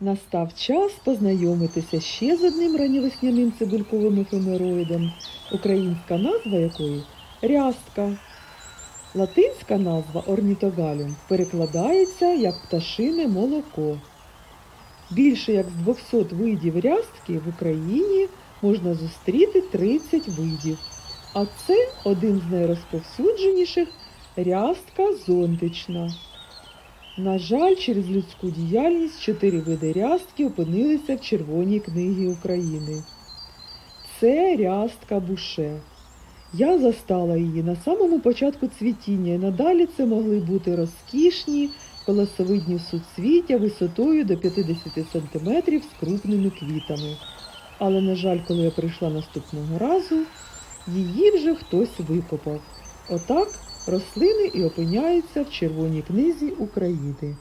Настав час познайомитися ще з одним ранньовесняним цибульковим ефемероїдом, українська назва якої рястка. Латинська назва орнітогалюм перекладається як пташине молоко. Більше як з 200 видів рястки в Україні можна зустріти 30 видів. А це один з найрозповсюдженіших рястка зонтична. На жаль, через людську діяльність чотири види рястки опинилися в Червоній книгі України. Це рястка буше. Я застала її на самому початку цвітіння, і надалі це могли бути розкішні колосовидні суцвіття висотою до 50 см з крупними квітами. Але, на жаль, коли я прийшла наступного разу, її вже хтось викопав. Отак рослини і опиняються в Червоній книзі України.